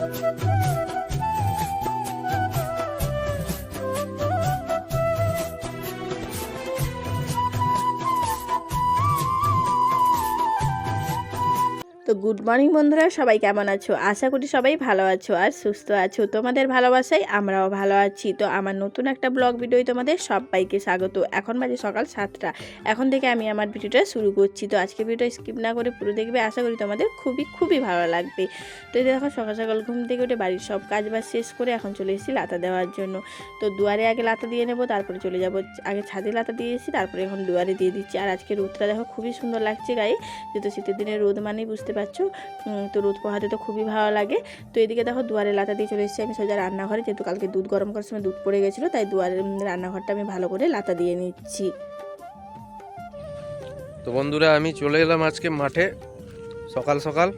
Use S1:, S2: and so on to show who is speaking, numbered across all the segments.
S1: Thank you. তো good morning বন্ধুরা, সবাই কেমন আছো? আশা করি সবাই ভালো আছো আর সুস্থ আছো। তোমাদের ভালোবাসায় আমরাও ভালো আছি। তো আমার নতুন একটা ব্লগ ভিডিও তোমাদের সবাইকে স্বাগত। এখন বাজে সকাল সাতটা। এখন থেকে আমি আমার ভিডিওটা শুরু করছি। তো আজকে ভিডিওটা স্কিপ না করে পুরো দেখবে। আশা করি তোমাদের খুবই খুবই ভালো লাগবে। তো এই দেখো, সকাল সকাল ঘুম থেকে উঠে বাড়ির সব কাজ বাজ শেষ করে এখন চলে এসেছি লাতা দেওয়ার জন্য। তো দুয়ারে আগে লাতা দিয়ে নেব, তারপরে চলে যাব। আগে ছাদে লাতা দিয়ে এসেছি, তারপরে এখন দুয়ারে দিয়ে দিচ্ছি। আর আজকে রোদটা দেখো খুবই সুন্দর লাগছে গায়ে। যেহেতু শীতের দিনে রোদ মানেই বুঝতে উম, তো রোদ পোহাতে তো খুবই ভালো লাগে। তো এদিকে দেখো দুয়ারে লাতা দিয়ে চলে এসেছি আমি সোজা রান্নাঘরে যেহেতু কালকে দুধ গরম করার সময় দুধ পড়ে গেছিল তাই দুয়ারে রান্নাঘরটা আমি ভালো করে লাতা দিয়ে নিচ্ছি।
S2: তো বন্ধুরা আমি চলে এলাম আজকে মাঠে সকাল সকাল।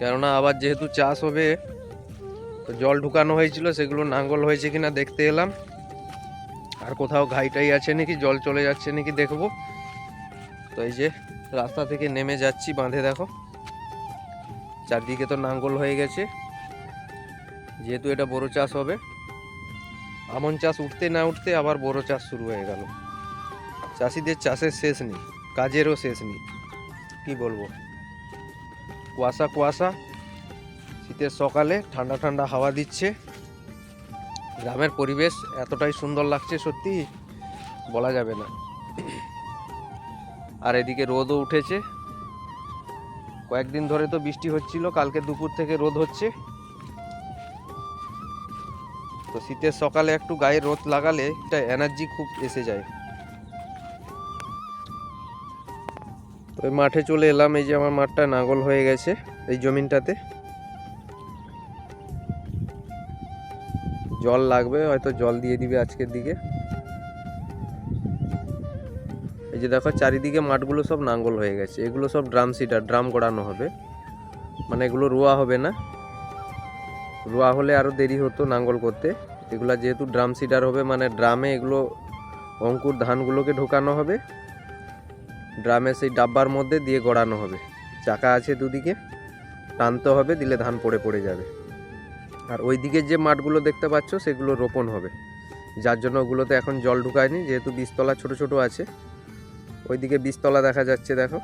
S2: কেননা আবার যেহেতু চাষ হবে তো জল ঢুকানো হয়েছিল সেগুলো নাঙ্গল হয়েছে কিনা দেখতে এলাম। আর কোথাও ঘাইটাই আছে নাকি জল চলে যাচ্ছে নাকি দেখব। তো এই যে রাস্তা থেকে নেমে যাচ্ছি, বাঁধে দেখো। চারদিকে তো নাঙ্গল হয়ে গেছে। যেহেতু এটা বড় চাষ হবে, আমন চাষ উঠতে না উঠতে আবার বড় চাষ শুরু হয়ে গেল। চাষিদের চাষের শেষ নেই, কাজেরও শেষ নেই। কি বলব? কুয়াশা কুয়াশা। শীতের সকালে ঠান্ডা ঠান্ডা হাওয়া দিচ্ছে। গ্রামের পরিবেশ এতটাই সুন্দর লাগছে সত্যি, বলা যাবে না। আর এদিকে রোদও উঠেছে। কয়েকদিন ধরে তো বৃষ্টি হচ্ছিল, কালকে দুপুর থেকে রোদ হচ্ছে। তো শীতের সকালে একটু গায়ে রোদ লাগালে একটা এনার্জি খুব এসে যায়। তো মাঠে চলে এলাম, এই যে আমার মাঠটা নাঙ্গল হয়ে গেছে এই জমিনটাতে। জল লাগবে, হয়তো জল দিয়ে দিবে আজকের দিকে। এই যে দেখো, চারিদিকে মাঠগুলো সব নাঙ্গল হয়ে গেছে। এগুলো সব ড্রাম সিটার, ড্রাম গড়ানো হবে। মানে এগুলো রোয়া হবে না। রোয়া হলে আরও দেরি হতো নাঙ্গল করতে। এগুলো যেহেতু ড্রাম সিডার হবে মানে ড্রামে এগুলো অঙ্কুর ধানগুলোকে ঢোকানো হবে। ড্রামে সেই ডাব্বার মধ্যে দিয়ে গড়ানো হবে। চাকা আছে দুদিকে, টানতে হবে, দিলে ধান পড়ে পড়ে যাবে। আর ওই দিকে যে মাঠগুলো দেখতে পাচ্ছ, সেগুলো রোপণ হবে। যার জন্য ওগুলোতে এখন জল ঢুকায়নি, যেহেতু বীজতলা ছোট ছোট আছে। ওইদিকে বীজতলা দেখা যাচ্ছে, দেখো।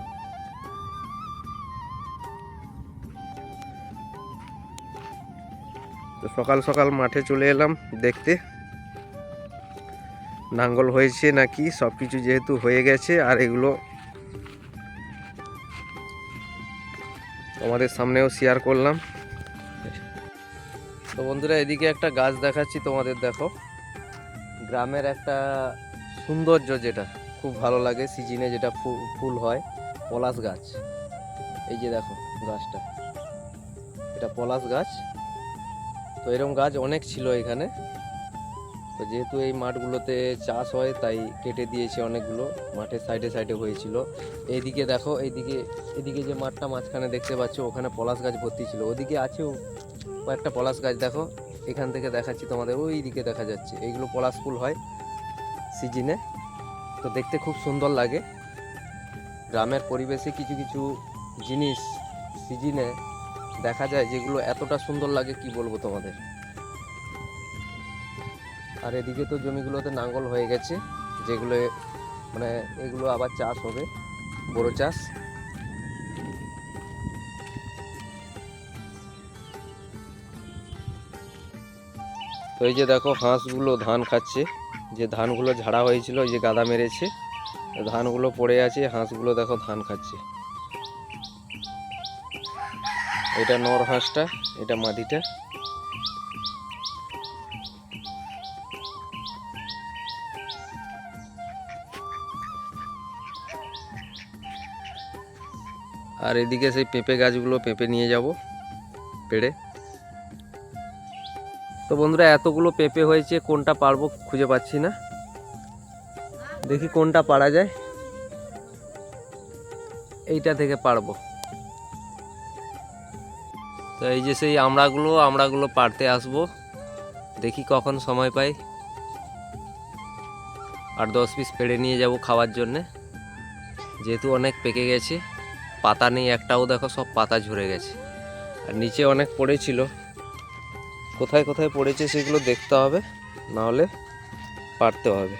S2: তো সকাল সকাল মাঠে চলে এলাম দেখতে। নাঙ্গল হয়েছে নাকি সব কিছু যেহেতু হয়ে গেছে, আর এগুলো তোমাদের সামনেও শেয়ার করলাম। তো বন্ধুরা, এদিকে একটা গাছ দেখাচ্ছি তোমাদের, দেখো। গ্রামের একটা সৌন্দর্য যেটা। খুব ভালো লাগে সিজনে যেটা ফুল হয়, পলাশ গাছ। এই যে দেখো গাছটা। এটা পলাশ গাছ। তো এরকম গাছ অনেক ছিল এখানে। তো যেহেতু এই মাঠগুলোতে চাষ হয়, তাই কেটে দিয়েছে অনেকগুলো। মাঠের সাইডে সাইডে হয়েছিল। এইদিকে দেখো, এইদিকে এদিকে যে মাঠটা মাঝখানে দেখতে পাচ্ছ, ওখানে পলাশ গাছ ভর্তি ছিল। ওদিকে আছেও কয়েকটা পলাশ গাছ, দেখো। এখান থেকে দেখাচ্ছি তোমাদের ওই দিকে দেখা যাচ্ছে। এইগুলো পলাশ ফুল হয় সিজনে। তো দেখতে খুব সুন্দর লাগে। গ্রামের পরিবেশে কিছু কিছু জিনিস সিজনে দেখা যায় যেগুলো এতটা সুন্দর লাগে, কি বলব তোমাদের? আর এদিকে তো জমিগুলোতে নাঙ্গল হয়ে গেছে, যেগুলো মানে এগুলো আবার চাষ হবে, বড় চাষ। তো এই যে দেখো হাঁসগুলো ধান খাচ্ছে। যে ধানগুলো ঝাড়া হয়েছিল যে গাদা মেরেছে, ধানগুলো পড়ে আছে, হাঁসগুলো দেখো ধান খাচ্ছে। এটা নর হাঁসটা, এটা মাদিটা। আর এদিকে সেই পেঁপে গাছগুলো পেঁপে নিয়ে যাব, পেড়ে। তো বন্ধুরা, এতগুলো পেঁপে হয়েছে, কোনটা পারব খুঁজে পাচ্ছি না। দেখি কোনটা পারা যায়। এইটা থেকে পারব। তো এই যে সেই আমড়াগুলো আমড়াগুলো পারতে আসব। দেখি কখন সময় পাই। আর দশ পিস পেড়ে নিয়ে যাব খাওয়ার জন্যে। যেহেতু অনেক পেকে গেছে, পাতা নেই একটাও, দেখো সব পাতা ঝরে গেছে। আর নিচে অনেক পড়েছিল। কোথায় কোথায় পড়েছে সেগুলো দেখতে হবে, নাহলে পারতে হবে।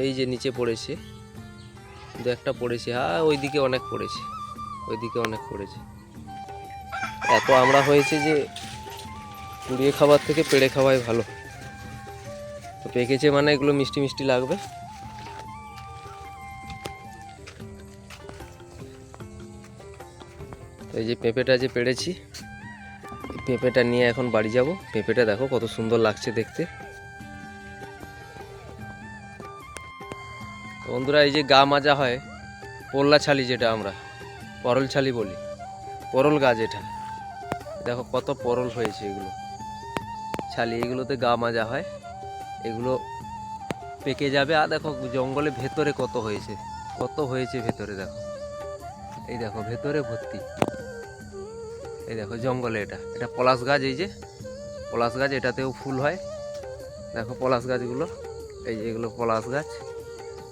S2: এই যে নিচে পড়েছে, দু একটা পড়েছে হ্যাঁ ওইদিকে অনেক পড়েছে, ওইদিকে অনেক পড়েছে। এত আমরা হয়েছে যে কুড়িয়ে খাবার থেকে পেড়ে খাওয়াই ভালো। তো পেকেছে মানে এগুলো মিষ্টি মিষ্টি লাগবে। এই যে পেঁপেটা যে পেড়েছি পেঁপেটা নিয়ে এখন বাড়ি যাব। পেঁপেটা দেখো কত সুন্দর লাগছে দেখতে। বন্ধুরা, এই যে গা মাজা হয়, পোল্লা ছালি যেটা আমরা, পরল ছালি বলি, পরল গাছ এটা। দেখো কত পরল হয়েছে এগুলো। ছালি, এগুলোতে গা মাজা হয়, এগুলো পেকে যাবে। আর দেখো জঙ্গলে ভেতরে কত হয়েছে কত হয়েছে ভেতরে দেখো। এই দেখো, ভেতরে ভর্তি। এই দেখো জঙ্গলে এটা। এটা পলাশ গাছ, এই যে পলাশ গাছ, এটাতেও ফুল হয়। দেখো পলাশ গাছগুলো, এই যে এগুলো পলাশ গাছ,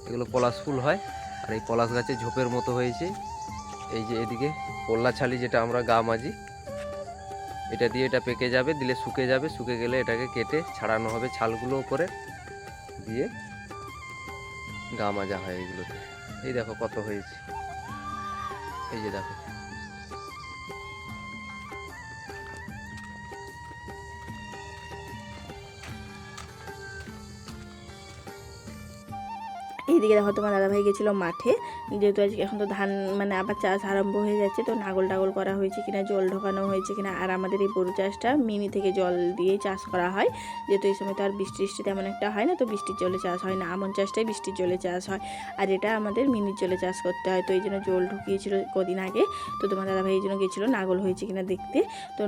S2: এগুলো পলাশ ফুল হয়। আর এই পলাশ গাছে ঝোপের মতো হয়েছে। এই যে এদিকে পল্লা ছালি যেটা আমরা গা মাজি, এটা দিয়ে এটা পেকে যাবে, দিলে শুকে যাবে। শুকে গেলে এটাকে কেটে ছাড়ানো হবে ছালগুলো উপরে দিয়ে গা মাজা হয় এইগুলোতে এই দেখো কত হয়েছে। এই যে দেখো।
S1: এইদিকে দেখো তোমার দাদাভাই গেছিল মাঠে। যেহেতু আজকে এখন তো ধান মানে আবার চাষ আরম্ভ হয়ে যাচ্ছে, তো নাগল টাগল করা হয়েছে কিনা, জল ঢোকানো হয়েছে কিনা, আর আমাদের এই গরু চাষটা মিনি থেকে জল দিয়েই চাষ করা হয়। যেহেতু এই সময় তো আর বৃষ্টি বৃষ্টি তেমন একটা হয় না, তো বৃষ্টির জলে চাষ হয় না। আমন চাষটাই বৃষ্টির জলে চাষ হয়, আর এটা আমাদের মিনির জলে চাষ করতে হয়। তো এই জন্য জল ঢুকিয়েছিল কদিন আগে। তো তোমার দাদাভাই এই জন্য গেছিল নাগল হয়েছে কিনা দেখতে। তো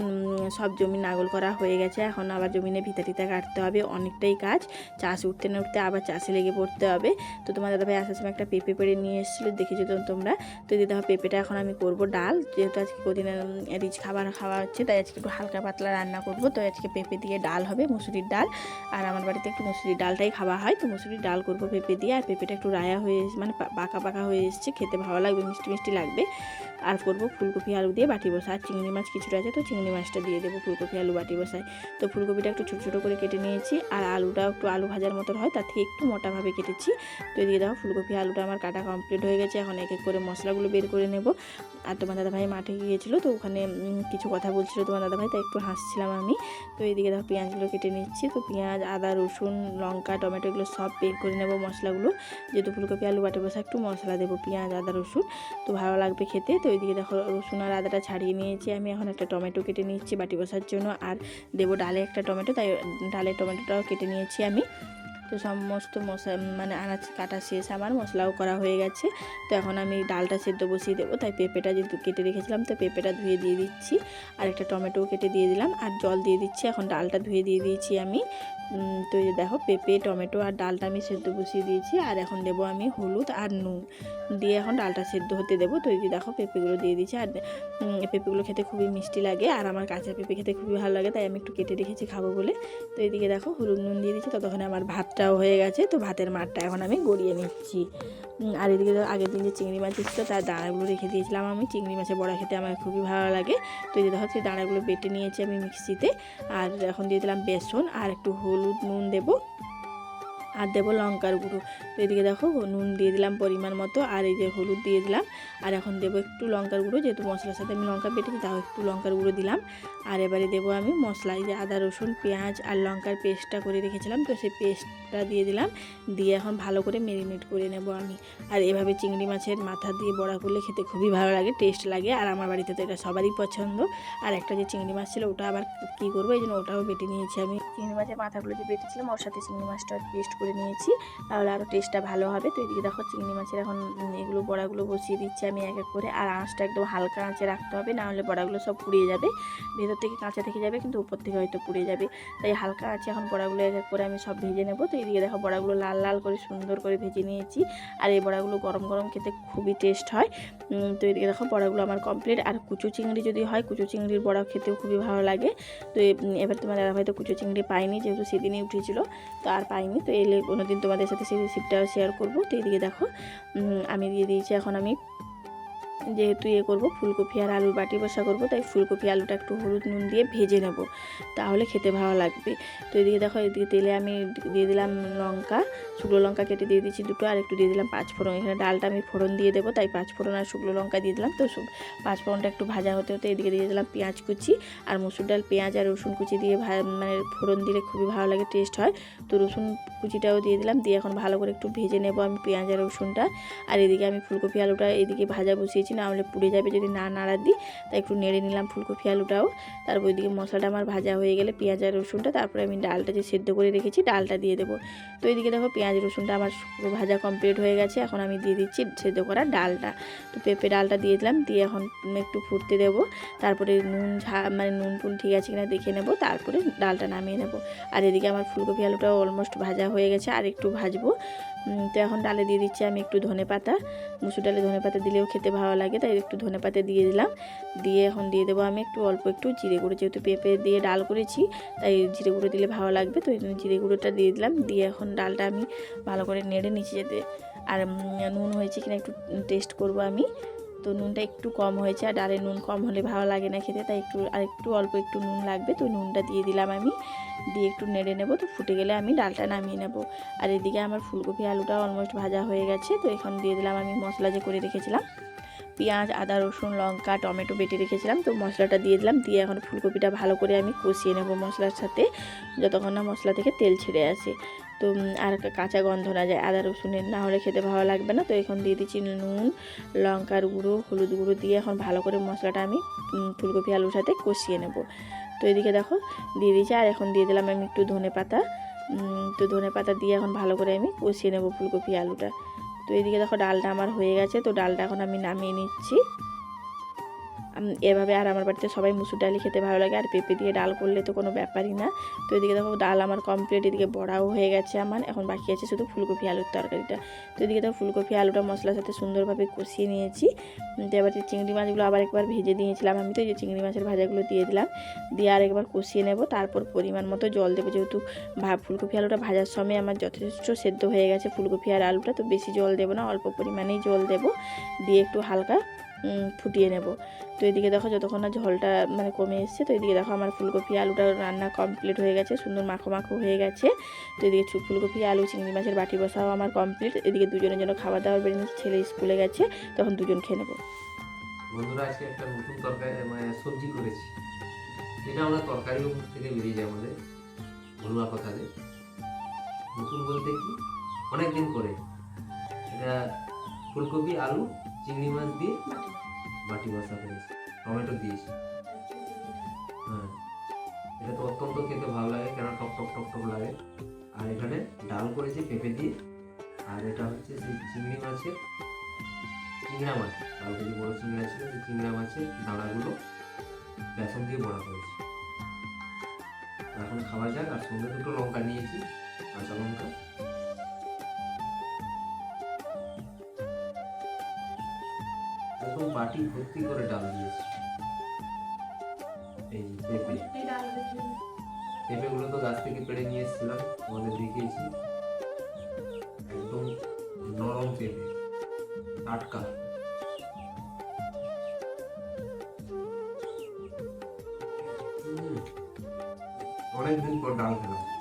S1: সব জমি নাগল করা হয়ে গেছে। এখন আবার জমিনে ভিতা টিতা কাটতে হবে, অনেকটাই কাজ। চাষ উঠতে না উঠতে আবার চাষে লেগে পড়তে হবে। তো তোমার দাদাভাই আসার সময় একটা পেঁপে পেড়ে নিয়ে এসেছিল, দেখেছ তো তোমরা? তো হবে পেঁপেটা এখন আমি করব ডাল, যেহেতু আজকে কদিনের রিচ খাবার খাওয়া হচ্ছে, তাই আজকে একটু হালকা পাতলা রান্না করব। তো আজকে পেঁপে দিয়ে ডাল হবে, মুসুরির ডাল। আর আমার বাড়িতে একটু মুসুরির ডালটাই খাওয়া হয়, তো মুসুরির ডাল করব পেঁপে দিয়ে। আর পেঁপেটা একটু রায়া হয়ে মানে পাকা পাকা হয়ে এসছে, খেতে ভালো লাগবে, মিষ্টি মিষ্টি লাগবে। আর করব ফুলকপি আলু দিয়ে বাটি বসা আর চিংড়ি মাছ কিছুটা আছে তো, চিংড়ি মাছটা দিয়ে দেবো ফুলকপি আলু বাটি বসায় তো ফুলকপিটা একটু ছোটো ছোটো করে কেটে নিয়েছি, আর আলুটা একটু আলু ভাজার মতন হয়, তার থেকে একটু মোটাভাবে কেটেছি। তো দিয়ে দাও। ফুলকপি, আলুটা আমার কাটা কমপ্লিট হয়ে গেছে। এখন এক এক করে মশলাগুলো বের করে নেব। আর তোমার দাদাভাই মাঠে গিয়েছিল তো ওখানে কিছু কথা বলছিল তোমার দাদাভাই, তাই একটু হাসছিলাম আমি। তো এইদিকে দেখো পেঁয়াজগুলো কেটে নিচ্ছি। তো পেঁয়াজ, আদা, রসুন, লঙ্কা, টমেটো এগুলো সব বের করে নেব মশলাগুলো। যেহেতু ফুলকপি, আলু, বাটে বসে একটু মশলা দেবো, পেঁয়াজ, আদা, রসুন। তো ভালো লাগবে খেতে। তো এইদিকে দেখো রসুন আর আদাটা ছাড়িয়ে নিয়েছি আমি। এখন একটা টমেটো কেটে নিচ্ছি বাটি বসার জন্য। আর দেবো ডালে একটা টমেটো, তাই ডালের টমেটোটাও কেটে নিয়েছি আমি। তো সমস্ত মশলা মানে আনাজ কাটা শেষ আমার মশলাও করা হয়ে গেছে। তো এখন আমি ডালটা সেদ্ধ বসিয়ে দেবো, তাই পেঁপেটা যেহেতু কেটে রেখেছিলাম, তো পেঁপেটা ধুয়ে দিয়ে দিচ্ছি। আর একটা টমেটোও কেটে দিয়ে দিলাম, আর জল দিয়ে দিচ্ছি। এখন ডালটা ধুয়ে দিয়ে দিয়েছি আমি। তো দেখো, পেঁপে, টমেটো আর ডালটা আমি সেদ্ধ বসিয়ে দিয়েছি, আর এখন দেবো আমি হলুদ আর নুন। দিয়ে এখন ডালটা সেদ্ধ হতে দেবো। তো এই দেখো, পেঁপেগুলো দিয়ে দিয়েছি, আর পেঁপেগুলো খেতে খুবই মিষ্টি লাগে, আর আমার কাঁচা পেঁপে খেতে খুবই ভালো লাগে, তাই আমি একটু কেটে রেখেছি খাব বলে। তো এইদিকে দেখো, হলুদ নুন দিয়ে দিচ্ছি ততক্ষণে আমার ভাতটাও হয়ে গেছে, তো ভাতের মাঠটা এখন আমি গড়িয়ে নিচ্ছি। আর এদিকে আগের দিন যে চিংড়ি মাছ এসেছিল, তার দাঁড়াগুলো রেখে দিয়েছিলাম আমি। চিংড়ি মাছের বড়া খেতে আমার খুবই ভালো লাগে। তো এই দেখো, সেই দাঁড়াগুলো বেটে নিয়েছি আমি মিক্সিতে, আর এখন দিয়ে দিলাম বেসন, আর একটু হলুদ নুন দেবো। আর দেবো লঙ্কার গুঁড়ো। তো এদিকে দেখো নুন দিয়ে দিলাম পরিমাণ মতো, আর এই যে হলুদ দিয়ে দিলাম। আর এখন দেবো একটু লঙ্কার গুঁড়ো, যেহেতু মশলার সাথে আমি লঙ্কা বেটেছি, তাও একটু লঙ্কার গুঁড়ো দিলাম। আর এবারে দেবো আমি মশলা, এই যে আদা, রসুন, পেঁয়াজ আর লঙ্কার পেস্টটা করে রেখেছিলাম। তো সেই পেস্টটা দিয়ে দিলাম, দিয়ে এখন ভালো করে মেরিনেট করে নেব আমি। আর এভাবে চিংড়ি মাছের মাথা দিয়ে বড়া করলে খেতে খুবই ভালো লাগে, টেস্ট লাগে। আর আমার বাড়িতে তো এটা সবারই পছন্দ। আর একটা যে চিংড়ি মাছ ছিল, ওটা আবার কী করব? এই জন্য ওটাও বেটে নিয়েছি আমি। চিংড়ি মাছের মাথাগুলো যে বেটেছিলাম, ওর সাথে চিংড়ি মাছটা পেস্ট করে নিয়েছি। তাহলে আরও টেস্টটা ভালো হবে। তো এদিকে দেখো চিংড়ি মাছের এখন এগুলো বড়াগুলো বসিয়ে দিচ্ছি আমি এক এক করে। আর আঁচটা একদম হালকা আঁচে রাখতে হবে, না হলে বড়াগুলো সব পুড়িয়ে যাবে। ভেতর থেকে কাঁচা থেকে যাবে, কিন্তু উপর থেকে হয়তো পুড়ে যাবে। তাই হালকা আঁচে এখন বড়াগুলো এক এক করে আমি সব ভেজে নেব। তো এদিকে দেখো বড়াগুলো লাল লাল করে সুন্দর করে ভেজে নিয়েছি। আর এই বড়াগুলো গরম গরম খেতে খুবই টেস্ট হয়। তো এদিকে দেখো বড়াগুলো আমার কমপ্লিট আর কুচু চিংড়ি যদি হয়, কুচু চিংড়ির বড়া খেতেও খুবই ভালো লাগে। তো এবার তোমার হয়তো কুচু চিংড়ি পাইনি যেহেতু সেদিনই উঠেছিল। তো আর পাইনি তো এলে কোনোদিন তোমাদের সাথে সেই রেসিপিটাও শেয়ার করব। তো এদিকে দেখো আমি দিয়ে দিয়েছি, এখন আমি যেহেতু ইয়ে করব, ফুলকপি আর আলুর বাটি বসা করব, তাই ফুলকপি, আলুটা একটু হলুদ নুন দিয়ে ভেজে নেব। তাহলে খেতে ভালো লাগবে। তো এদিকে দেখো, এদিকে তেলে আমি দিয়ে দিলাম লঙ্কা, শুকনো লঙ্কা কেটে দিয়ে দিচ্ছি দুটো, আর একটু দিয়ে দিলাম পাঁচ ফোড়ন এখানে ডালটা আমি ফোড়ন দিয়ে দেবো, তাই পাঁচ ফোড়ন আর শুকনো লঙ্কা দিয়ে দিলাম। তো পাঁচ ফোড়নটা একটু ভাজা হতে হতে এদিকে দিয়ে দিলাম পেঁয়াজ কুচি আর মসুর ডাল। পেঁয়াজ আর রসুন কুচি দিয়ে মানে ফোড়ন দিলে খুবই ভালো লাগে, টেস্ট হয়। তো রসুন কুচিটাও দিয়ে দিলাম, দিয়ে এখন ভালো করে একটু ভেজে নেব আমি পেঁয়াজ আর রসুনটা। আর এদিকে আমি ফুলকপি, আলুটা এদিকে ভাজা বসিয়েছি। না হলে পুড়ে যাবে যদি না নাড়া দিই। তাই একটু নেড়ে নিলাম ফুলকপি আলুটাও। তারপর ওইদিকে মশলাটা আমার ভাজা হয়ে গেলে পেঁয়াজ আর রসুনটা, তারপরে আমি ডালটা যে সেদ্ধ করে রেখেছি ডালটা দিয়ে দেবো। তো এদিকে দেখো পেঁয়াজ, রসুনটা আমার পুরো ভাজা কমপ্লিট হয়ে গেছে, এখন আমি দিয়ে দিচ্ছি সেদ্ধ করা ডালটা। তো পেঁপে ডালটা দিয়ে দিলাম, দিয়ে এখন একটু ফুটতে দেবো। তারপরে নুন ঝা মানে নুন টুন ঠিক আছে কিনা দেখে নেব, তারপরে ডালটা নামিয়ে নেব। আর এদিকে আমার ফুলকপি আলুটাও অলমোস্ট ভাজা হয়ে গেছে, আর একটু ভাজবো। তো এখন ডালে দিয়ে দিচ্ছি আমি একটু ধনে পাতা। মুসুর ডালে ধনে পাতা দিলেও খেতে ভালো লাগে, তাই একটু ধনে পাতা দিয়ে দিলাম। দিয়ে এখন দিয়ে দেবো আমি একটু অল্প একটু জিরে গুঁড়ো, যেহেতু পেঁপে দিয়ে ডাল করেছি, তাই জিরে গুঁড়ো দিলে ভালো লাগবে, তো ওই জন্য জিরে গুঁড়োটা দিয়ে দিলাম। দিয়ে এখন ডালটা আমি ভালো করে নেড়ে নিচে যেতে, আর নুন হয়েছে কিনা একটু টেস্ট করব আমি। তো নুনটা একটু কম হয়েছে আর ডালে নুন কম হলে ভালো লাগে না খেতে, তাই একটু আর একটু অল্প একটু নুন লাগবে। তো নুনটা দিয়ে দিলাম আমি, দিয়ে একটু নেড়ে নেব, তো ফুটে গেলে আমি ডালটা নামিয়ে নেব। আর এদিকে আমার ফুলকপি আলুটা অলমোস্ট ভাজা হয়ে গেছে, তো এখন দিয়ে দিলাম আমি মশলা যে করে রেখেছিলাম। পেঁয়াজ, আদা, রসুন, লঙ্কা, টমেটো বেটে রেখেছিলাম, তো মশলাটা দিয়ে দিলাম, দিয়ে এখন ফুলকপিটা ভালো করে আমি কষিয়ে নেব মশলার সাথে, যতক্ষণ না মশলা থেকে তেল ছেড়ে আসে। তো আর কাঁচা গন্ধ না যায়, আদা রসুনের না হলে খেতে ভালো লাগবে না। তো এখন দিয়ে দিচ্ছি নুন, লঙ্কার গুঁড়ো, হলুদ গুঁড়ো দিয়ে এখন ভালো করে মশলাটা আমি ফুলকপি আলুর সাথে কষিয়ে নেব। তো এদিকে দেখো, দিয়ে দিয়েছি, আর এখন দিয়ে দিলাম আমি একটু ধনে পাতা। তো ধনে পাতা দিয়ে এখন ভালো করে আমি কষিয়ে নেব ফুলকপি আলুটা। তো এদিকে দেখো ডালটা আমার হয়ে গেছে, তো ডালটা এখন আমি নামিয়ে নিচ্ছি। এভাবে আর আমার বাড়িতে সবাই মুসুর ডালই খেতে ভালো লাগে, আর পেঁপে দিয়ে ডাল করলে তো কোনো ব্যাপারই না। তো এদিকে দেখো ডাল আমার কমপ্লিট এদিকে বড়াও হয়ে গেছে আমার, এখন বাকি আছে শুধু ফুলকপি আলুর তরকারিটা। তো এদিকে দেখো ফুলকপি আলুটা মশলার সাথে সুন্দরভাবে কষিয়ে নিয়েছি। তো এবার চিংড়ি মাছগুলো আবার একবার ভেজে দিয়েছিলাম আমি, তো যে চিংড়ি মাছের ভাজাগুলো দিয়ে দিলাম। দিয়ে আর একবার কষিয়ে নেব, তারপর পরিমাণ মতো জল দেবো, যেহেতু ফুলকপি আলুটা ভাজার সময় আমার যথেষ্ট সেদ্ধ হয়ে গেছে ফুলকপি আর আলুটা, তো বেশি জল দেবো না, অল্প পরিমাণেই জল দেবো। দিয়ে একটু হালকা ফুটিয়ে নেব। তো এদিকে দেখো যতক্ষণ না ঝোলটা মানে কমে এসছে, তো এদিকে দেখো আমার ফুলকপি, আলুটা রান্না কমপ্লিট হয়ে গেছে, সুন্দর মাখো মাখো হয়ে গেছে। তো এদিকে ফুলকপি, আলু, চিংড়ি মাছের বাটি বসাও আমার কমপ্লিট এদিকে দুজনের জন্য খাবার দাবার বেরিয়ে ছেলে স্কুলে গেছে, তখন দুজন খেয়ে নেব।
S2: বন্ধুরা, আজকে একটা নতুন তরকারি মানে সবজি করেছি। যেটা আমরা তরকারিও মুখ থেকে বেরিয়ে যায় আমাদের ঘরোয়া কথাতে। নতুন বলতে কি? অনেক দিন করে এটা ফুলকপি, আলু, চিংড়ি মাছ দিয়ে বাটি বসা করেছি। টমেটো দিয়েছি। হ্যাঁ। এটা তো অত্যন্ত খেতে ভালো লাগে, কেন টক টক টক টক লাগে। আর এখানে ডাল করেছি পেঁপে দিয়ে। আর এটা হচ্ছে সেই চিংড়ি মাছের চিংড়া মাছ। কালকে যে বড় চিংড়া ছিল, সেই চিংড়া মাছের দানাগুলো বেসন দিয়ে বড়া করেছি। এখন খাওয়া যাক, আর সঙ্গে দুটো লঙ্কা নিয়েছি, কাঁচা লঙ্কা। বাটি ভর্তি করে ডাল দিয়েছি। এই পেঁপে। পেঁপেগুলো তো গাছ থেকে পেড়ে নিয়ে এসেছিলাম তোমাদের দেখিয়েছি একদম নরম পেঁপে টাটকা। অনেকদিন পর ডাল খেলাম।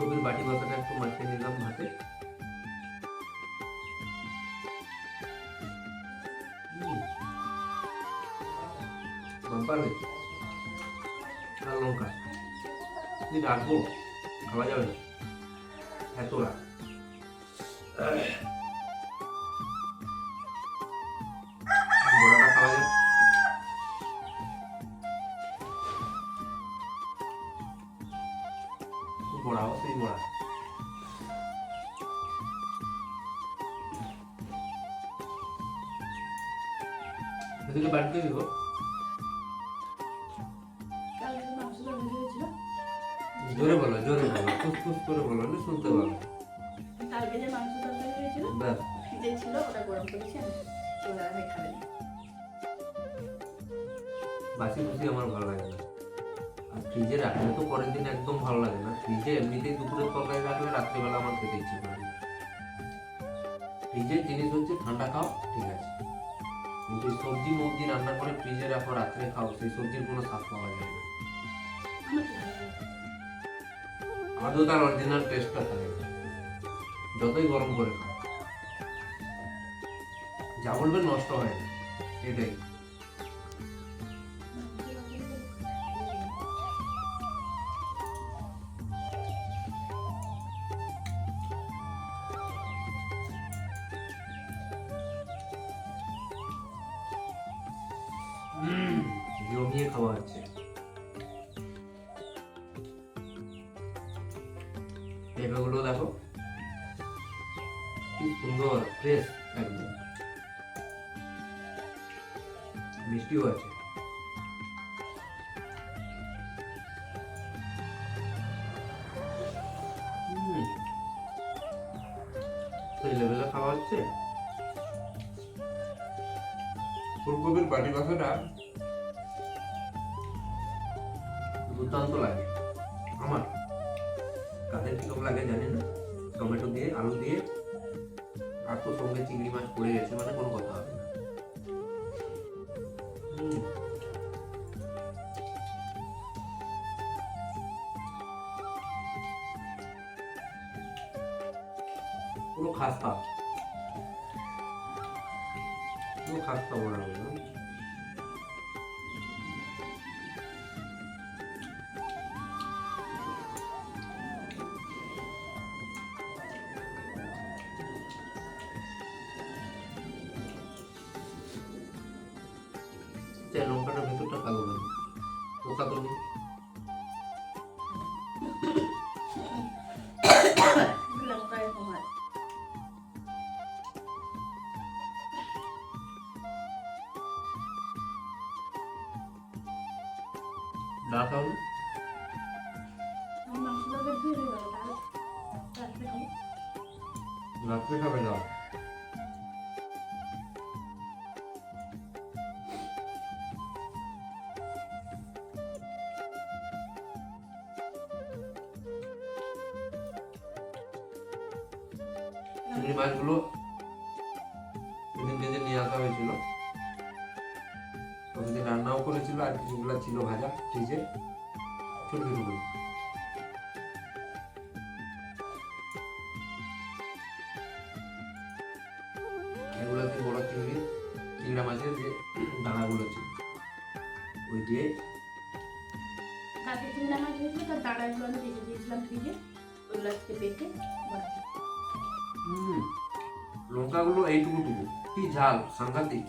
S2: ফুলকপির বাটি বসাটা একটু মাখিয়ে নিলাম ভাতে বাম্পার হয়েছে আর লঙ্কা। রাখব? খাওয়া যাবে না। এত রাখ বড়াও সেই বড়া এদিকে বাড়িতে দিব জোরে বলো জোরে বলো ফুস ফুস করে বলো না শুনতে পাবো
S1: কালকে যে মাংস তরকারি হয়েছিল ছিল ওটা গরম করেছি আমি আমি খাবেন
S2: বাসি বুসি আমার ভালো লাগে না ফ্রিজে রাখলে তো পরের দিন একদম ভালো লাগে না। ফ্রিজে এমনিতেই দুপুরের তরকারি রাখলে রাত্রিবেলা আমার খেতে ইচ্ছে করে ফ্রিজের জিনিস হচ্ছে ঠান্ডা খাও, ঠিক আছে। কিন্তু সবজি মবজি রান্না করে ফ্রিজে রাখো, রাত্রে খাও, সেই সবজির কোনো স্বাদ পাওয়া যায় না। আদৌ তার অরিজিনাল টেস্টটা থাকে যতই গরম করে খাও। যা বলবে নষ্ট হয় না, এটাই। জমিয়ে খাওয়া হচ্ছে। পেঁপেগুলো দেখো, কি সুন্দর ফ্রেশ একদম। মিষ্টিও আছে। সেই লেভেলে খাওয়া হচ্ছে। ফুলকপির বাটি বাসাটা দুর্দান্ত লাগে। আমার কাদের কীরকম লাগে জানি না। টমেটো দিয়ে, আলু দিয়ে, আর তো সঙ্গে চিংড়ি মাছ পড়ে গেছে মানে কোনো কথা হবে না। পুরো খাস্তা। চিংড়ি মাছগুলো সেদিনকে যে নিয়ে আসা হয়েছিল ওদিকে রান্নাও করেছিল আর কিছুগুলো ছিল ভাজা ফ্রিজে ছোট ছোট করে এগুলো হচ্ছে বড় চিংড়ি চিংড়া মাছের যে দানাগুলো ছিল ওই দিয়ে
S1: কালকে চিংড়া মাছ হয়েছিল তার দাঁড়াগুলো আমি রেখে দিয়েছিলাম ফ্রিজে ওগুলো আজকে।
S2: হুম, লঙ্কাগুলো এইটুকু টুকু। কি ঝাল সাংঘাতিক।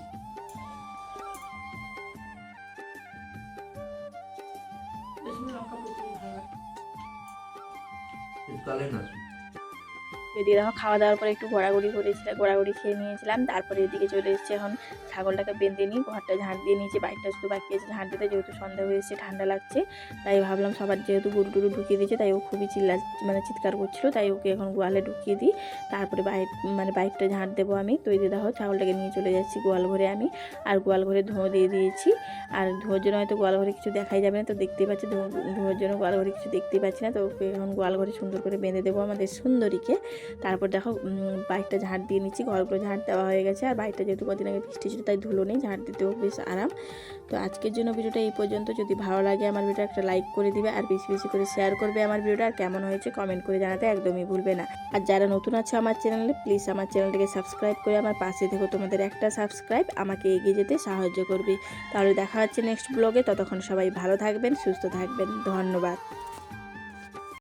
S1: এদিকে দেখো খাওয়া দাওয়ার পরে একটু ঘোরাঘুরি করেছিলাম ঘোরাঘুরি খেয়ে নিয়েছিলাম তারপরে এদিকে চলে এসেছে এখন ছাগলটাকে বেঁধে নিই, ঘরটা ঝাঁট দিয়ে নিয়েছি বাইকটা শুধু বাকি আছে ঝাঁট দিতে যেহেতু সন্ধ্যা হয়েছে ঠান্ডা লাগছে, তাই ভাবলাম সবার যেহেতু গরু টুরু ঢুকিয়ে দিয়েছে, তাই ও খুবই চিল্লা মানে চিৎকার করছিল, তাই ওকে এখন গোয়ালে ঢুকিয়ে দিই, তারপরে বাইক মানে বাইকটা ঝাঁট দেবো আমি, তো এই দেখো ছাগলটাকে নিয়ে চলে যাচ্ছি গোয়াল ঘরে আমি, আর গোয়াল ঘরে ধোঁয়া দিয়ে দিয়েছি, আর ধোঁয়ার জন্য হয়তো গোয়াল ঘরে কিছু দেখাই যাবে না, তো দেখতেই পাচ্ছি ধোঁয়ার জন্য গোয়াল ঘরে কিছু দেখতেই পাচ্ছি না, তো ওকে এখন গোয়াল ঘরে সুন্দর করে বেঁধে দেবো আমাদের সুন্দরীকে, তারপর দেখো বাইকটা ঝাঁট দিয়ে নিচ্ছি, ঘরগুলো ঝাঁট দেওয়া হয়ে গেছে, আর বাইকটা যেহেতু কদিন আগে বৃষ্টি ছিল তাই ধুলো নেই ঝাঁট দিতেও বেশ আরাম। তো আজকের জন্য ভিডিওটা এই পর্যন্ত। যদি ভালো লাগে আমার ভিডিও একটা লাইক করে দিবে আর বেশি বেশি করে শেয়ার করবে আমার ভিডিওটা। আর কেমন হয়েছে কমেন্ট করে জানাতে একদমই ভুলবে না। আর যারা নতুন আছে আমার চ্যানেলে প্লিজ আমার চ্যানেলটাকে সাবস্ক্রাইব করে আমার পাশে থেকো। তোমাদের একটা সাবস্ক্রাইব আমাকে এগিয়ে যেতে সাহায্য করবে। তাহলে দেখা হচ্ছে নেক্সট ব্লগে ততক্ষণ সবাই ভালো থাকবেন, সুস্থ থাকবেন। ধন্যবাদ।